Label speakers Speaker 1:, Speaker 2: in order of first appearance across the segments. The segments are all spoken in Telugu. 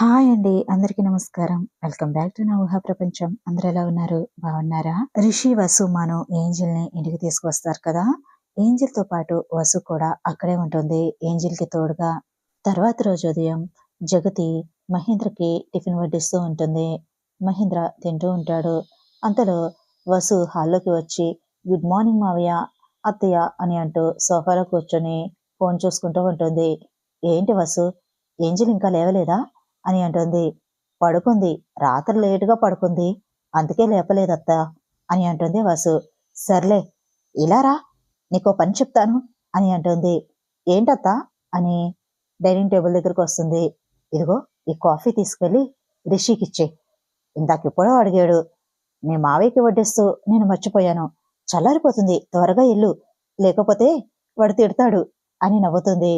Speaker 1: హాయ్ అండి అందరికీ నమస్కారం. వెల్కమ్ బ్యాక్ టు నా ఊహా ప్రపంచం. అందరు ఎలా ఉన్నారు? బాగున్నారా? రిషి వసు మను ఏంజిల్ని ఇంటికి తీసుకొస్తారు కదా? ఏంజిల్తో పాటు వసు కూడా అక్కడే ఉంటుంది. ఏంజిల్కి తోడుగా తర్వాత రోజు ఉదయం జగతి మహేంద్రకి టిఫిన్ వడ్డిస్తూ ఉంటుంది. మహేంద్ర తింటూ ఉంటాడు. అంతలో వసు హాల్లోకి వచ్చి గుడ్ మార్నింగ్ మావయ్య అత్తయ్య అని అంటూ సోఫాలో కూర్చొని ఫోన్ చూసుకుంటూ ఉంటుంది. ఏంటి వసు ఏంజిల్ ఇంకా లేవలేదా? అని అంటుంది. పడుకుంది. రాత్రి లేటుగా పడుకుంది. అందుకే లేపలేదత్తా అని అంటుంది వసు. సర్లే ఇలా రా నీకో పని చెప్తాను అని అంటుంది. ఏంటత్తా అని డైనింగ్ టేబుల్ దగ్గరకు వస్తుంది. ఇదిగో ఈ కాఫీ తీసుకెళ్ళి రిషికి ఇచ్చే ఇందాకెప్పుడో అడిగాడు. నీ మావయ్యకి వడ్డిస్తూ నేను మర్చిపోయాను. చల్లారిపోతుంది త్వరగా ఇల్లు. లేకపోతే వాడు తిడతాడు అని నవ్వుతుంది.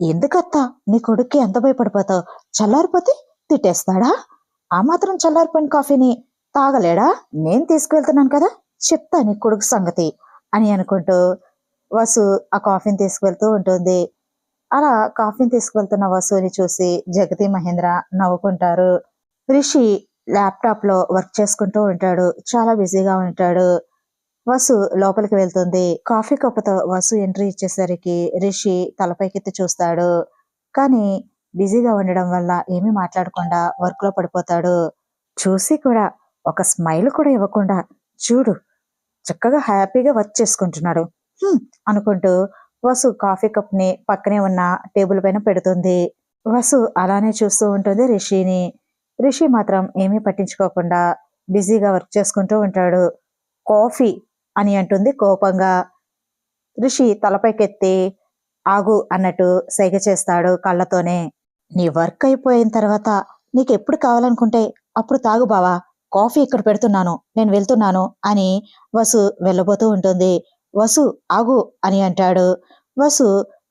Speaker 1: ఎందుకత్తా? నీ కొడుక్కి ఎంత భయపడిపోతావు? చల్లారిపోతే తిట్టేస్తాడా? ఆ మాత్రం చల్లారిపోయిన కాఫీని తాగలేడా? నేను తీసుకువెళ్తున్నాను కదా చెప్తా నీ కొడుకు సంగతి అని అనుకుంటూ వసు ఆ కాఫీని తీసుకువెళ్తూ ఉంటుంది. అలా కాఫీని తీసుకువెళ్తున్న వసుని చూసి జగతి మహేంద్ర నవ్వుకుంటారు. రిషి ల్యాప్టాప్లో వర్క్ చేసుకుంటూ ఉంటాడు. చాలా బిజీగా ఉంటాడు. వసు లోపలికి వెళ్తుంది. కాఫీ కప్పుతో వసు ఎంట్రీ ఇచ్చేసరికి రిషి తలపైకెత్తి చూస్తాడు. కానీ బిజీగా ఉండడం వల్ల ఏమీ మాట్లాడకుండా వర్క్లో పడిపోతాడు. చూసి కూడా ఒక స్మైల్ కూడా ఇవ్వకుండా చూడు చక్కగా హ్యాపీగా వర్క్ చేసుకుంటున్నాడు. అనుకుంటూ వసు కాఫీ కప్ని పక్కనే ఉన్న టేబుల్ పైన పెడుతుంది. వసు అలానే చూస్తూ ఉంటుంది రిషిని. రిషి మాత్రం ఏమీ పట్టించుకోకుండా బిజీగా వర్క్ చేసుకుంటూ ఉంటాడు. కాఫీ అని అంటుంది. కోపంగా రిషి తలపైకెత్తి ఆగు అన్నట్టు సైగ చేస్తాడు కళ్ళతోనే. నీ వర్క్ అయిపోయిన తర్వాత నీకు ఎప్పుడు కావాలనుకుంటే అప్పుడు తాగు బావా. కాఫీ ఇక్కడ పెడుతున్నాను నేను వెళ్తున్నాను అని వసు వెళ్ళబోతూ ఉంటుంది. వసు ఆగు అని అంటాడు. వసు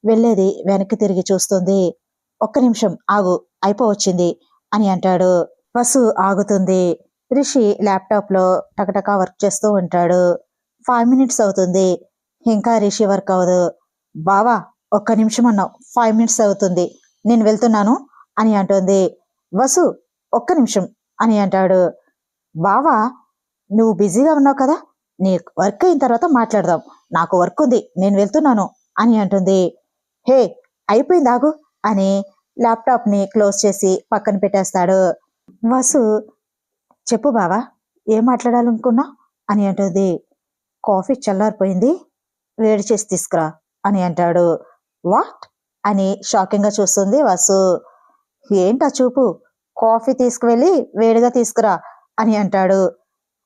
Speaker 1: వెళ్ళేది వెనక్కి తిరిగి చూస్తుంది. ఒక్క నిమిషం ఆగు అయిపోవచ్చింది అని అంటాడు. వసు ఆగుతుంది. రిషి ల్యాప్టాప్లో టకటకా వర్క్ చేస్తూ ఉంటాడు. ఫైవ్ మినిట్స్ అవుతుంది. ఇంకా రిషి వర్క్ అవ్వదు. బావా ఒక్క నిమిషం అన్నావు. ఫైవ్ మినిట్స్ అవుతుంది. నేను వెళ్తున్నాను అని అంటుంది. వసు ఒక్క నిమిషం అని అంటాడు. బావా నువ్వు బిజీగా ఉన్నావు కదా? నీ వర్క్ అయిన తర్వాత మాట్లాడదాం. నాకు వర్క్ ఉంది. నేను వెళ్తున్నాను అని అంటుంది. హే అయిపోయింది ఆగు అని ల్యాప్టాప్ని క్లోజ్ చేసి పక్కన పెట్టేస్తాడు. వసు చెప్పు బావా ఏం మాట్లాడాలనుకున్నా అని అంటుంది. కాఫీ చల్లారిపోయింది. వేడి చేసి తీసుకురా అని అంటాడు. వాట్? అని షాకింగ్గా చూస్తుంది వాసు. ఏంటా చూపు? కాఫీ తీసుకువెళ్ళి వేడిగా తీసుకురా అని అంటాడు.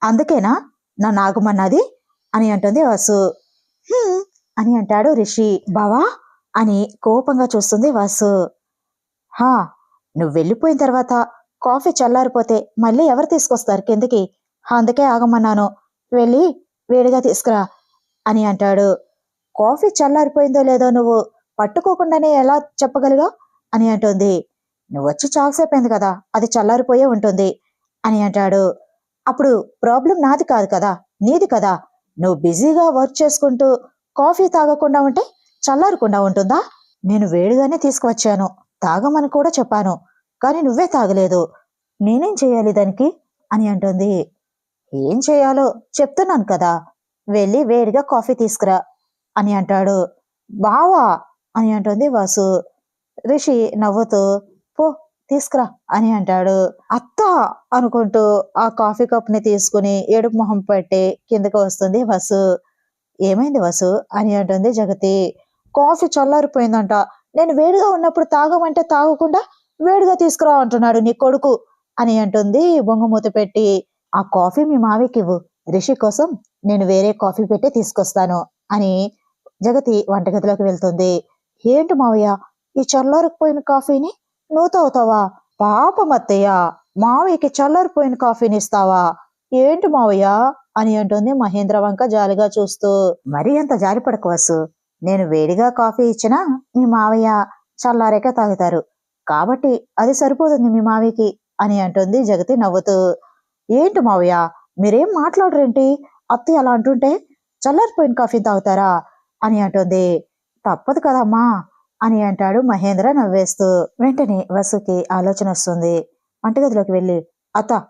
Speaker 1: అందుకేనా? నా నాగమన్నది? అని అంటుంది వాసు. అని అంటాడు రిషి. బావా? అని కోపంగా చూస్తుంది వాసు. హా నువ్వు వెళ్ళిపోయిన తర్వాత కాఫీ చల్లారిపోతే మళ్ళీ ఎవరు తీసుకొస్తారు కిందకి? అందుకే ఆగమన్నాను. వెళ్ళి వేడిగా తీసుకురా అని అంటాడు. కాఫీ చల్లారిపోయిందో లేదో నువ్వు పట్టుకోకుండానే ఎలా చెప్పగలిగా? అని అంటుంది. నువ్వు వచ్చి చాలాసేపు అయింది కదా అది చల్లారిపోయే ఉంటుంది అని అంటాడు. అప్పుడు ప్రాబ్లం నాది కాదు కదా నీది కదా. నువ్వు బిజీగా వర్క్ చేసుకుంటూ కాఫీ తాగకుండా ఉంటే చల్లారకుండా ఉంటుందా? నేను వేడిగానే తీసుకువచ్చాను తాగమని కూడా చెప్పాను కానీ నువ్వే తాగలేదు. నేనేం చేయాలి దానికి? అని అంటుంది. ఏం చేయాలో చెప్తున్నాను కదా. వెళ్ళి వేడిగా కాఫీ తీసుకురా అని అంటాడు. బావా అని అంటుంది వాసు. రిషి నవ్వుతూ పో తీసుకురా అని అంటాడు. అత్త అనుకుంటూ ఆ కాఫీ కప్ని తీసుకుని ఏడుపు మొహం పెట్టి కిందకి వస్తుంది వసు. ఏమైంది వసు? అని అంటుంది జగతి. కాఫీ చల్లారిపోయిందంట. నేను వేడిగా ఉన్నప్పుడు తాగమంటే తాగకుండా వేడిగా తీసుకురా అంటున్నాడు నీ కొడుకు అని అంటుంది బొంగమూత పెట్టి. ఆ కాఫీ మీ మావికి ఇవ్వు. రిషి కోసం నేను వేరే కాఫీ పెట్టి తీసుకొస్తాను అని జగతి వంటగదిలోకి వెళ్తుంది. ఏంటి మావయ్య ఈ చల్లారిపోయిన కాఫీని నువ్వు తాగుతావా పాపం అత్తయ్య మావయ్యకి చల్లారిపోయిన కాఫీని ఇస్తావా? ఏంటి మావయ్య అని అంటుంది మహేంద్ర వంక జాలిగా చూస్తూ. మరీ అంత జాలి నేను వేడిగా కాఫీ ఇచ్చినా మీ మావయ్య చల్లారాక తాగుతారు. కాబట్టి అది సరిపోతుంది మీ మావికి అని అంటుంది జగతి నవ్వుతూ. ఏంటి మావయ్య మీరేం మాట్లాడరేంటి? అత్తయ్య అలా అంటుంటే చల్లారిపోయిన కాఫీ తాగుతారా? అని అంటుంది. తప్పదు కదమ్మా అని అంటాడు మహేంద్ర నవ్వేస్తూ. వెంటనే వసుకి ఆలోచన వస్తుంది. వంటగదిలోకి వెళ్ళి అత్త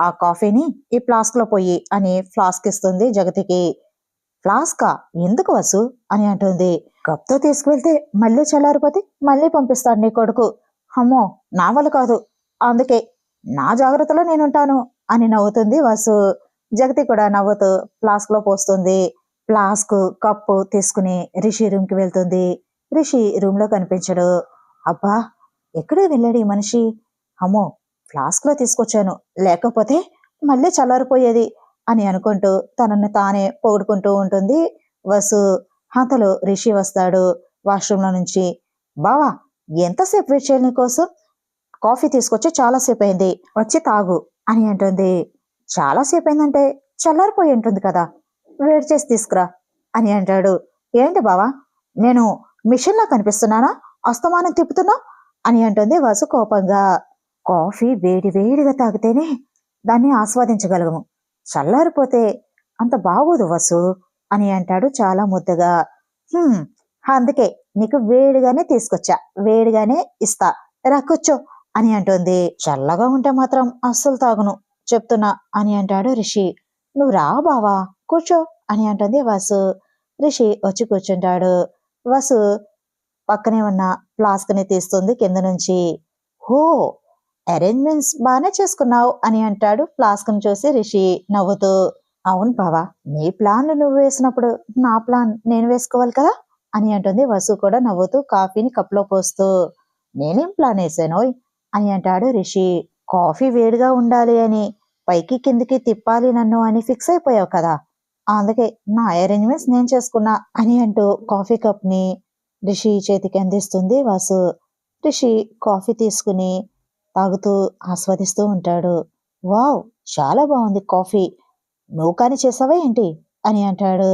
Speaker 1: ఆ కాఫీని ఈ ఫ్లాస్క్లో పోయి అని ఫ్లాస్క్ ఇస్తుంది జగతికి. ఫ్లాస్కా? ఎందుకు వసు? అని అంటుంది. కప్తో తీసుకువెళ్తే మళ్ళీ చల్లారిపోతే మళ్ళీ పంపిస్తాడు నీ కొడుకు. అమ్మో నా వల్ల కాదు. అందుకే నా జాగ్రత్తలో నేనుంటాను. అని నవ్వుతుంది. వసు జగతి కూడా నవ్వుతూ ఫ్లాస్క్లో పోస్తుంది. ఫ్లాస్క్ కప్పు తీసుకుని రిషి రూమ్కి వెళ్తుంది. రిషి రూమ్లో కనిపించడు. అబ్బా ఎక్కడే వెళ్ళాడు ఈ మనిషి? అమ్మో ఫ్లాస్క్లో తీసుకొచ్చాను. లేకపోతే మళ్ళీ చల్లారిపోయేది అని అనుకుంటూ తనను తానే పొగుడుకుంటూ ఉంటుంది. వసు అంతలో రిషి వస్తాడు వాష్రూమ్లో నుంచి. బావా ఎంతసేపు వెయిట్ చేయాలి నీకోసం? కాఫీ తీసుకొచ్చి చాలాసేపు అయింది. వచ్చి తాగు. అని అంటుంది. చాలాసేపు అయిందంటే చల్లారిపోయి ఉంటుంది కదా. వేడి చేసి తీసుకురా అని అంటాడు. ఏంటి బావా నేను మిషన్లా కనిపిస్తున్నానా? అస్తమానం తిప్పుతున్నా? అని అంటుంది వసు కోపంగా. కాఫీ వేడి వేడిగా తాగితేనే దాన్ని ఆస్వాదించగలము చల్లారిపోతే అంత బాగోదు వసు అని అంటాడు చాలా ముద్దగా. అందుకే నీకు వేడిగానే తీసుకొచ్చా. వేడిగానే ఇస్తా. రా కూర్చో. అని అంటుంది. చల్లగా ఉంటే మాత్రం అస్సలు తాగును చెప్తున్నా. అని అంటాడు రిషి. నువ్వు రా బావా కూర్చో అని అంటుంది వసు. రిషి వచ్చి కూర్చుంటాడు. వసు పక్కనే ఉన్న ఫ్లాస్క్ని తీస్తుంది కింద నుంచి. హో అరేంజ్మెంట్స్ బాగానే చేసుకున్నావు అని అంటాడు ఫ్లాస్క్ని చూసి రిషి నవ్వుతూ. అవును బావా నీ ప్లాన్లు నువ్వు వేసినప్పుడు నా ప్లాన్ నేను వేసుకోవాలి కదా? అని అంటుంది వసు కూడా నవ్వుతూ కాఫీని కప్లో పోస్తూ. నేనేం ప్లాన్ వేసానోయ్? అని అంటాడు రిషి. కాఫీ వేడిగా ఉండాలి అని. పైకి కిందికి తిప్పాలి నన్ను అని ఫిక్స్ అయిపోయావు కదా. అందుకే నా అరేంజ్మెంట్స్ నేను చేసుకున్నా అని అంటూ కాఫీ కప్ని రిషి చేతికి అందిస్తుంది వాసు. రిషి కాఫీ తీసుకుని తాగుతూ ఆస్వాదిస్తూ ఉంటాడు. వావ్ చాలా బాగుంది కాఫీ. నువ్వు కానీ చేసావా ఏంటి? అని అంటాడు.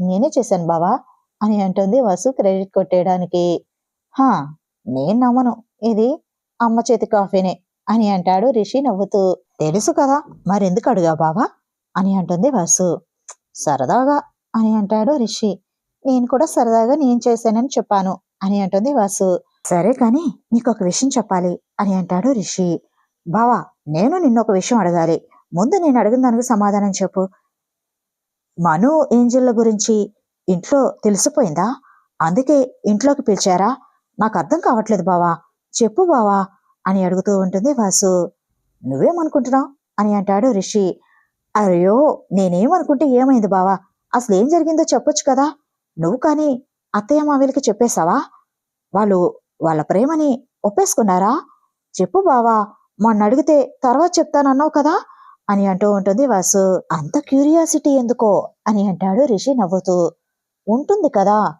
Speaker 1: నేనే చేశాను బావా అని అంటుంది వసు క్రెడిట్ కొట్టేయడానికి. హా నేను నమ్మను. ఇది అమ్మ చేతి కాఫీనే అని అంటాడు రిషి నవ్వుతూ. తెలుసు కదా మరెందుకు అడుగా బావా? అని అంటుంది వసు. సరదాగా అని అంటాడు రిషి. నేను కూడా సరదాగా నేను చేశానని చెప్పాను అని అంటుంది వాసు. సరే కానీ నీకు ఒక విషయం చెప్పాలి అని అంటాడు రిషి. బావా నేను నిన్న ఒక విషయం అడగాలి. ముందు నేను అడిగిన దానికి సమాధానం చెప్పు. మను ఏంజిల్ల గురించి ఇంట్లో తెలిసిపోయిందా? అందుకే ఇంట్లోకి పిలిచారా? నాకు అర్థం కావట్లేదు బావా. చెప్పు బావా అని అడుగుతూ ఉంటుంది వాసు. నువ్వేమనుకుంటున్నావు? అని అంటాడు రిషి. అయ్యో నేనేమనుకుంటే ఏమైంది బావా? అసలు ఏం జరిగిందో చెప్పొచ్చు కదా. నువ్వు కానీ అత్తయ్య మావిలకి చెప్పేశావా? వాళ్ళు వాళ్ళ ప్రేమని ఒప్పేసుకున్నారా? చెప్పు బావా మొన్న అడిగితే తర్వాత చెప్తానన్నావు కదా? అని అంటూ ఉంటుంది వాసు. అంత క్యూరియాసిటీ ఎందుకో? అని అంటాడు రిషి నవ్వుతూ. ఉంటుంది కదా.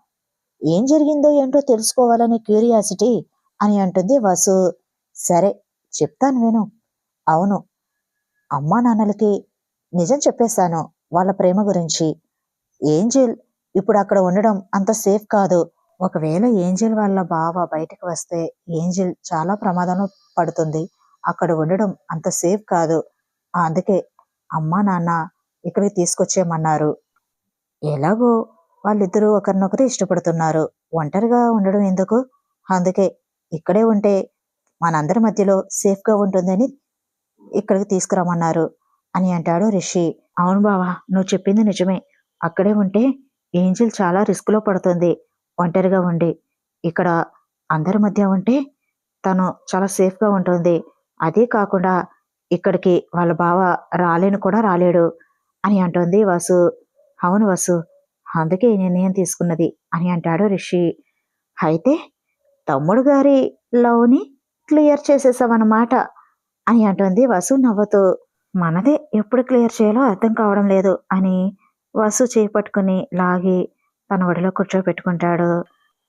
Speaker 1: ఏం జరిగిందో ఏంటో తెలుసుకోవాలనే క్యూరియాసిటీ. అని అంటుంది వాసు. సరే చెప్తాను విను. అవును అమ్మా నాన్నలకి నిజం చెప్పేశాను వాళ్ళ ప్రేమ గురించి. ఏంజెల్ ఇప్పుడు అక్కడ ఉండడం అంత సేఫ్ కాదు. ఒకవేళ ఏంజెల్ వాళ్ళ బావ బయటకు వస్తే ఏంజెల్ చాలా ప్రమాదంలో పడుతుంది. అక్కడ ఉండడం అంత సేఫ్ కాదు. అందుకే అమ్మా నాన్న ఇక్కడికి తీసుకొచ్చేయమన్నారు. ఎలాగో వాళ్ళిద్దరూ ఒకరినొకరు ఇష్టపడుతున్నారు. ఒంటరిగా ఉండడం ఎందుకు? అందుకే ఇక్కడే ఉంటే మనందరి మధ్యలో సేఫ్గా ఉంటుందని ఇక్కడికి తీసుకురమ్మన్నారు అని అంటాడు రిషి. అవును బావా నువ్వు చెప్పింది నిజమే. అక్కడే ఉంటే ఏంజిల్ చాలా రిస్క్లో పడుతుంది. ఒంటరిగా ఉండి. ఇక్కడ అందరి మధ్య ఉంటే తను చాలా సేఫ్గా ఉంటుంది. అదే కాకుండా ఇక్కడికి వాళ్ళ బావ రాలేను కూడా రాలేడు అని అంటుంది వాసు. అవును వాసు అందుకే ఈ నిర్ణయం తీసుకున్నది అని అంటాడు రిషి. అయితే తమ్ముడు గారి లవ్ని క్లియర్ చేసేసామన్నమాట అని అంటుంది వసు నవ్వుతూ. మనదే ఎప్పుడు క్లియర్ చేయాలో అర్థం కావడం లేదు అని వసు చేపట్టుకుని లాగి తన ఒడిలో కూర్చోబెట్టుకుంటాడు.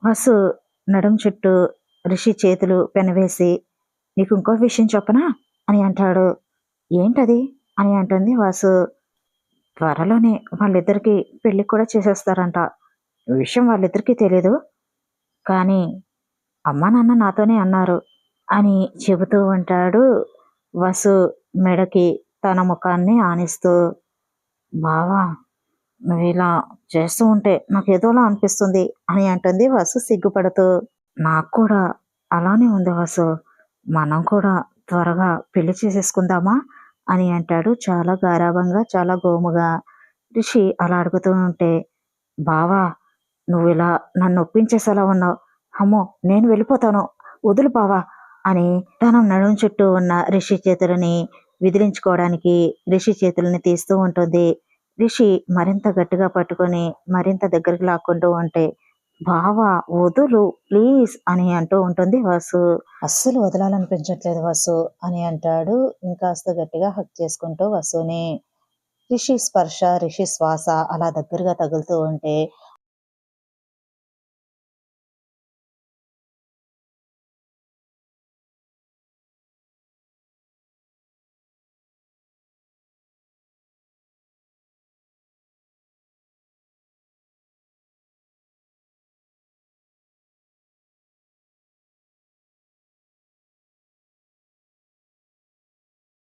Speaker 1: వసు నడుం చుట్టూ రిషి చేతులు పెనవేసి నీకు ఇంకో విషయం చెప్పనా? అని అంటాడు. ఏంటది? అని అంటుంది వాసు. త్వరలోనే వాళ్ళిద్దరికి పెళ్ళి కూడా చేసేస్తారంట. విషయం వాళ్ళిద్దరికీ తెలీదు. కానీ అమ్మా నాన్న నాతోనే అన్నారు అని చెబుతూ ఉంటాడు వసు మెడకి తన ముఖాన్ని ఆనిస్తూ. బావా నువ్వు ఇలా చేస్తూ ఉంటే నాకు ఏదోలా అనిపిస్తుంది అని అంటుంది వసు సిగ్గుపడుతూ. నాకు కూడా అలానే ఉంది వసు. మనం కూడా త్వరగా పెళ్ళి చేసేసుకుందామా అని అంటాడు చాలా గారాభంగా చాలా గోముగా. రిషి అలా అడుగుతూ ఉంటే బావా నువ్వు ఇలా నన్ను ఒప్పించేసేలా ఉన్నావు. అమ్మో నేను వెళ్ళిపోతాను. వదులు బావా అని తన నడుం చుట్టూ ఉన్న రిషి చేతులని విదిలించుకోవడానికి రిషి చేతులని తీస్తూ ఉంటుంది. రిషి మరింత గట్టిగా పట్టుకొని మరింత దగ్గరికి లాక్కుంటూ ఉంటే బావా వదులు ప్లీజ్ అని అంటూ ఉంటుంది వాసు. అస్సలు వదలాలనిపించట్లేదు వాసు అని అంటాడు ఇంకాస్త గట్టిగా హక్ చేసుకుంటూ వసుని. రిషి స్పర్శ రిషి శ్వాస అలా దగ్గరగా తగులుతూ ఉంటే